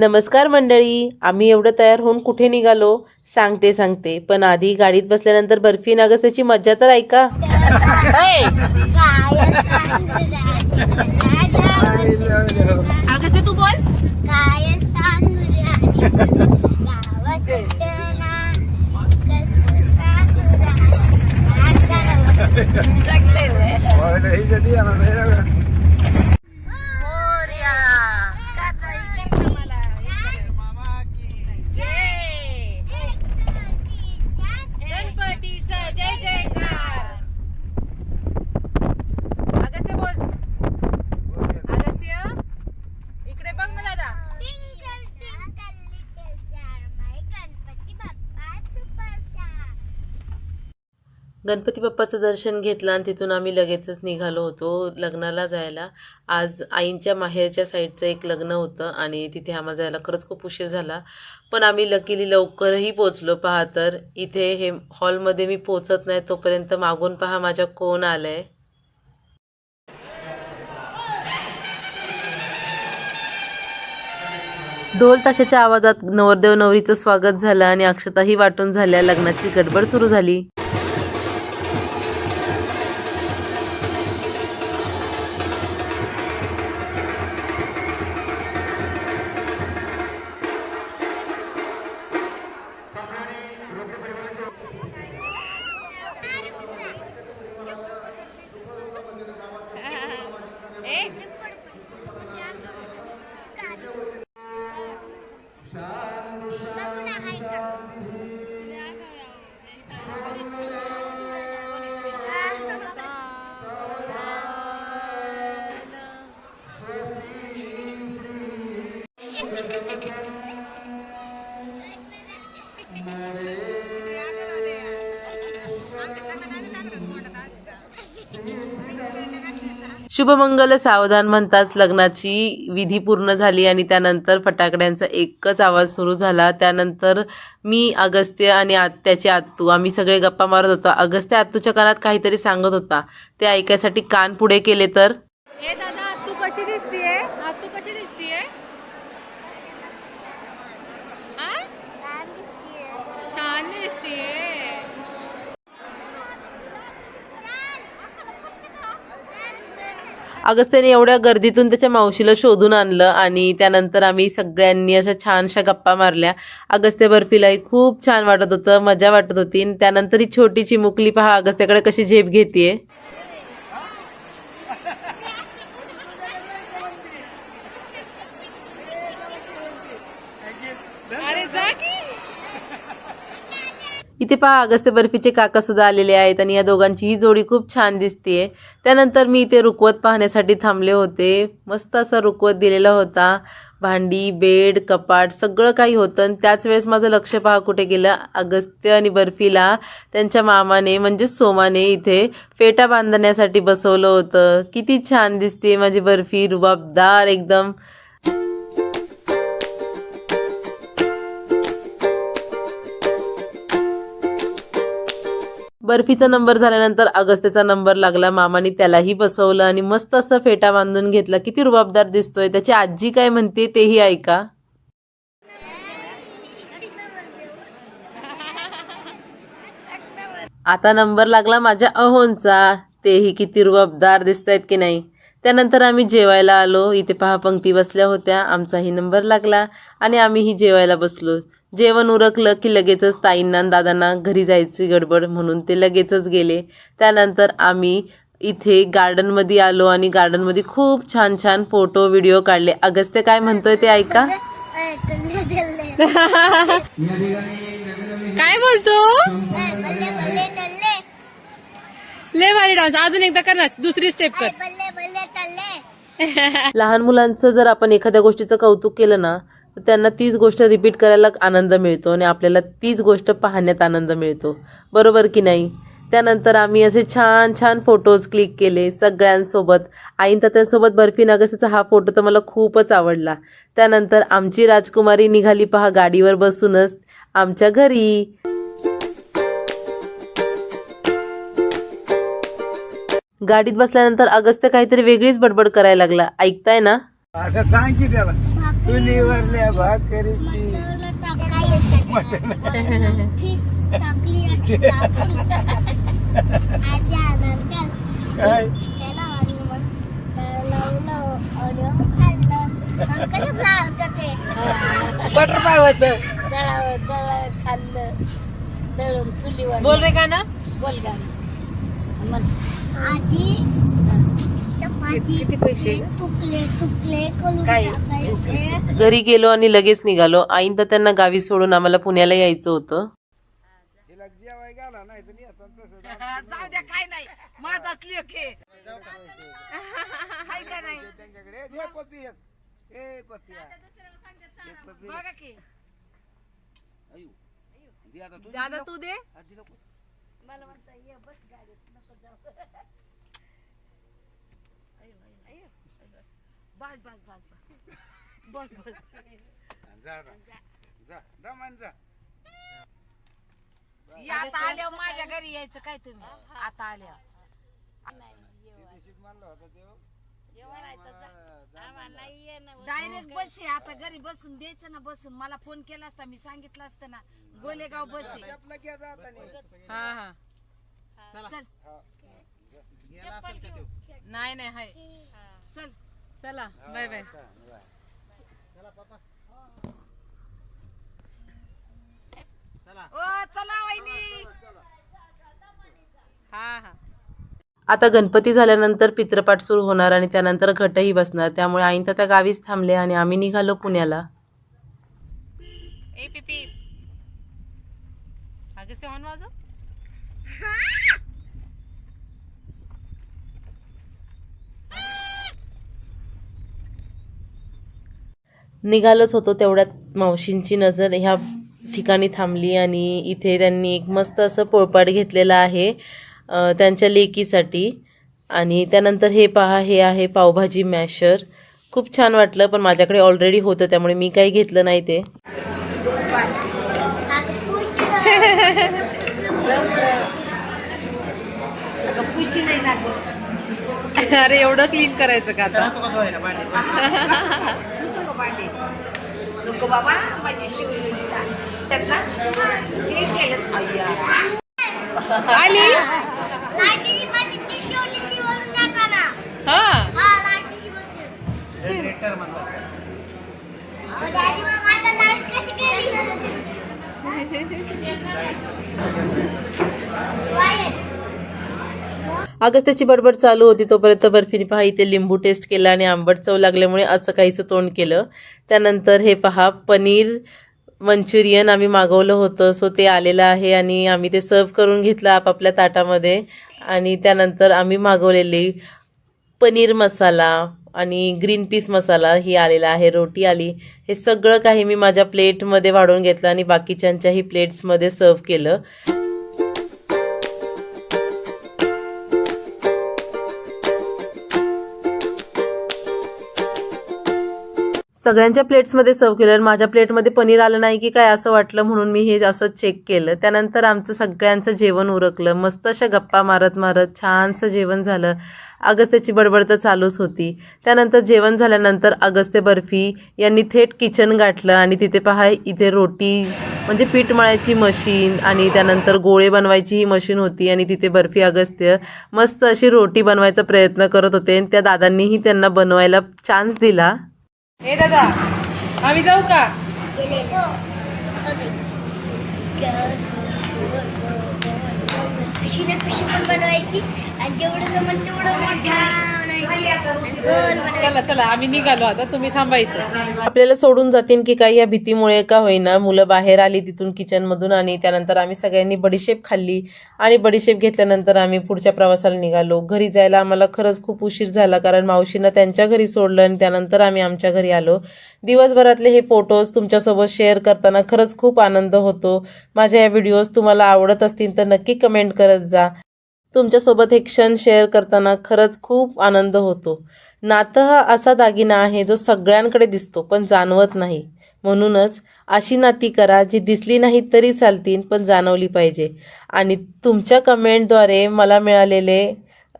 नमस्कार मंडळी आम्ही एवढं तयार होऊन कुठे निघालो? सांगते सांगते. पण आधी गाडीत बसल्यानंतर बर्फी नागस त्याची मज्जा तर ऐका. तू बोल. काय गणपती बाप्पाचं दर्शन घेतलं आणि तिथून आम्ही लगेचच निघालो होतो लग्नाला जायला. आज आईंच्या माहेरच्या साईडचं एक लग्न होतं आणि तिथे आम्हाला जायला खरंच खूप उशीर झाला. पण आम्ही लकीली लवकरही पोचलो पहा तर. इथे हे हॉलमध्ये मी पोचत नाही तोपर्यंत मागून पहा माझ्या कोण आलं आहे ढोल ताशाच्या आवाजात नवरदेव नवरीचं स्वागत झालं आणि अक्षताही वाटून झाल्या लग्नाची गडबड सुरू झाली. बघू शुभमंगल सावधान म्हणताच लग्नाची विधी पूर्ण झाली आणि त्यानंतर फटाकड्यांचा एकच आवाज सुरू झाला. त्यानंतर मी अगस्त्य आणि आत्याची आत्तू आम्ही सगळे गप्पा मारत होतो. अगस्त्य आत्तूच्या कानात काहीतरी सांगत होता. ते ऐकायसाठी कान पुढे केले तर ए दादा तू कशी दिसतीये तू कशी दिसतीये आ? छान दिसतीये. छान दिसतीये अगस्त्याने एवढ्या गर्दीतून त्याच्या मावशीला शोधून आणलं आणि त्यानंतर आम्ही सगळ्यांनी अशा छानशा गप्पा मारल्या. अगस्त्य बर्फीलाही खूप छान वाटत होतं मजा वाटत होती. आणि त्यानंतर ही छोटी चिमुकली पहा अगस्त्याकडे कशी झेप घेते अरे जा की इथे पहा अगस्त्य बर्फीचे काकासुद्धा आलेले आहेत आणि या दोघांची ही जोडी खूप छान दिसते त्यानंतर मी इथे रुकवत पाहण्यासाठी थांबले होते. मस्त असा रुकवत दिलेला होता. भांडी बेड कपाट सगळं काही होतं आणि त्याच वेळेस माझं लक्ष पहा कुठे गेलं? अगस्त्य आणि बर्फीला त्यांच्या मामाने म्हणजे सोमाने इथे फेटा बांधण्यासाठी बसवलं होतं. किती छान दिसते माझी बर्फी रुबाबदार एकदम बर्फीचा नंबर झाल्यानंतर अगस्त्याचा नंबर लागला. मामाने त्यालाही बसवलं आणि मस्त असं फेटा बांधून घेतला. किती रुबाबदार दिसतोय. त्याची आजी काय म्हणते तेही ऐका. आता नंबर लागला माझ्या अहोंचा. तेही किती रुबाबदार दिसत आहेत की नाही. त्यानंतर आम्ही जेवायला आलो. इथे पहा पंक्ती बसल्या होत्या. आमचाही नंबर लागला आणि आम्हीही जेवायला बसलो. जेवण उरकलं की लगेचच ताईंना दादांना घरी जायची गडबड म्हणून ते लगेचच गेले त्यानंतर आम्ही इथे गार्डनमध्ये आलो आणि गार्डनमध्ये खूप छान छान फोटो व्हिडिओ काढले अगस्त्य काय म्हणतोय ते ऐका. काय बोलतो. ले भारी डान्स अजून एकदा कर ना दुसरी स्टेप कर. लहान मुलांचं जर आपण एखाद्या गोष्टीचं कौतुक केलं ना तर त्यांना तीच गोष्ट रिपीट करायला आनंद मिळतो आणि आपल्याला तीच गोष्ट पाहण्यात आनंद मिळतो. बरोबर की नाही? त्यानंतर आम्ही असे छान छान फोटोज क्लिक केले सगळ्यांसोबत. आईन तात्यांसोबत बर्फी नगसेचा हा फोटो तर मला खूपच आवडला. त्यानंतर आमची राजकुमारी निघाली पहा गाडीवर बसूनच आमच्या घरी. गाडीत बसल्यानंतर अगस्त्य काहीतरी वेगळीच बडबड करायला लागला. ऐकताय ना? सांग की त्याला. चुलीवरल्या भाकरीची. काय खाल्लं कसं बटर पाय होत. खाल्लं दळून चुलीवर बोल रे का ना बोल आधी किती पैसे? काय? घरी गेलो आणि लगेच निघालो. आईन तर त्यांना गावी सोडून आम्हाला पुण्याला यायचं होतं. जाऊ द्या काय नाही. माझाच लेख आहे. हाय का नाही? बघा की. दादा तू दे. आजी नको. बस बस बस बस बस. बस जा आता. जा. जा मान जा. या आता आल्यावर माझ्या घरी यायचं काय तुम्ही? आता आल्यावर. ते दिशीत मानलं होतं ते हो. डायरेक्ट बस आहे. आता घरी बसून द्यायचं ना बसून. मला फोन केला असता मी सांगितलं असतं ना. गोलेगाव बस आहे. चपला घ्या जातानी. हा हा. चल. नाही नाही हाय. चल. चला बाय बाय. ओ चला वहिनी. हा हा. आता गणपती झाल्यानंतर पित्रपाठ सुरू होणार आणि त्यानंतर घटही बसणार. त्यामुळे आईन तर त्या गावीच थांबले आणि आम्ही निघालो पुण्याला. ए पिपी आगे से ऑन वाजव. निघालोच होतो तेवढ्यात मावशींची नजर ह्या ठिकाणी थांबली आणि इथे त्यांनी एक मस्त असं पोळपाट घेतलेलं आहे अ, त्यांच्या लेकीसाठी. आणि त्यानंतर हे पहा हे आहे पावभाजी मॅशर. खूप छान वाटलं पण माझ्याकडे ऑलरेडी होतं त्यामुळे मी काही घेतलं नाही ते. अरे एवढं क्लीन करायचं का आता? नको भांडे नको बाबा माझी शिवलीला त्यांना क्लीन केलं. अय्या. आली? हा हा लाईटीची पाशी अहो, डॅडी मग आता लाइट कशी केली वायर. अगं त्याची बडबड चालू होती तोपर्यंत बर्फीने पहा इथे लिंबू टेस्ट केला आणि आंबट चव लागल्यामुळे असं काहीचं तोंड केलं. त्यानंतर हे पहा पनीर मंचुरियन आम्ही मागवलं होतं सो ते आलेलं आहे आणि आम्ही ते सर्व करून घेतलं आपापल्या ताटामध्ये. आणि त्यानंतर आम्ही मागवलेली पनीर मसाला आणि ग्रीन पीस मसाला ही आलेला आहे रोटी आली. हे सगळं काही मी माझ्या प्लेटमध्ये वाढवून घेतलं आणि बाकीच्यांच्याही प्लेट्समध्ये सर्व केलं. सगळ्यांच्या प्लेट्समध्ये सर्व केलं. आणि माझ्या प्लेटमध्ये पनीर आलं नाही की काय असं वाटलं म्हणून मी हे असं चेक केलं. त्यानंतर आमचं सगळ्यांचं जेवण उरकलं. मस्त अशा गप्पा मारत मारत छानसं जेवण झालं. अगस्त्याची बडबड तर चालूच होती. त्यानंतर जेवण झाल्यानंतर अगस्त्य बर्फी यांनी थेट किचन गाठलं आणि तिथे पहा इथे रोटी म्हणजे पीठ मळायची मशीन आणि त्यानंतर गोळे बनवायची ही मशीन होती आणि तिथे बर्फी अगस्त्य मस्त अशी रोटी बनवायचा प्रयत्न करत होते. आणि त्या दादांनीही त्यांना बनवायला चान्स दिला. ए दादा आम्ही जाऊ का? गेले कशी कशी पण बनवायची आणि जेवढं जमन तेवढं मोठा. चला चला आम्ही निघालो आता. तुम्ही थांबायचं आपल्याला सोडून जातील की काही या भीतीमुळे का होईना. मुलं बाहेर आली तिथून किचनमधून आणि त्यानंतर आम्ही सगळ्यांनी बडीशेप खाल्ली. आणि बडीशेप घेतल्यानंतर आम्ही पुढच्या प्रवासाला निघालो. घरी जायला आम्हाला खरंच खूप उशीर झाला कारण मावशींना त्यांच्या घरी सोडलं आणि त्यानंतर आम्ही आमच्या घरी आलो. दिवसभरातले हे फोटोज तुमच्यासोबत शेअर करताना खरंच खूप आनंद होतो. माझ्या या व्हिडिओज तुम्हाला आवडत असतील तर नक्की कमेंट करत जा. तुमच्यासोबत हे क्षण शेअर करताना खरंच खूप आनंद होतो. नातं हा असा दागिना आहे जो सगळ्यांकडे दिसतो पण जाणवत नाही. म्हणूनच अशी नाती करा जी दिसली नाही तरी चालतील पण जाणवली पाहिजे. आणि तुमच्या कमेंटद्वारे मला मिळालेले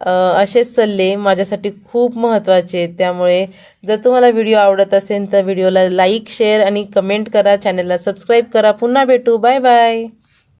असे असेच सल्ले माझ्यासाठी खूप महत्त्वाचे आहेत. त्यामुळे जर तुम्हाला व्हिडिओ आवडत असेल तर व्हिडिओला लाईक शेअर आणि कमेंट करा. चॅनलला सबस्क्राईब करा. पुन्हा भेटू. Bye bye.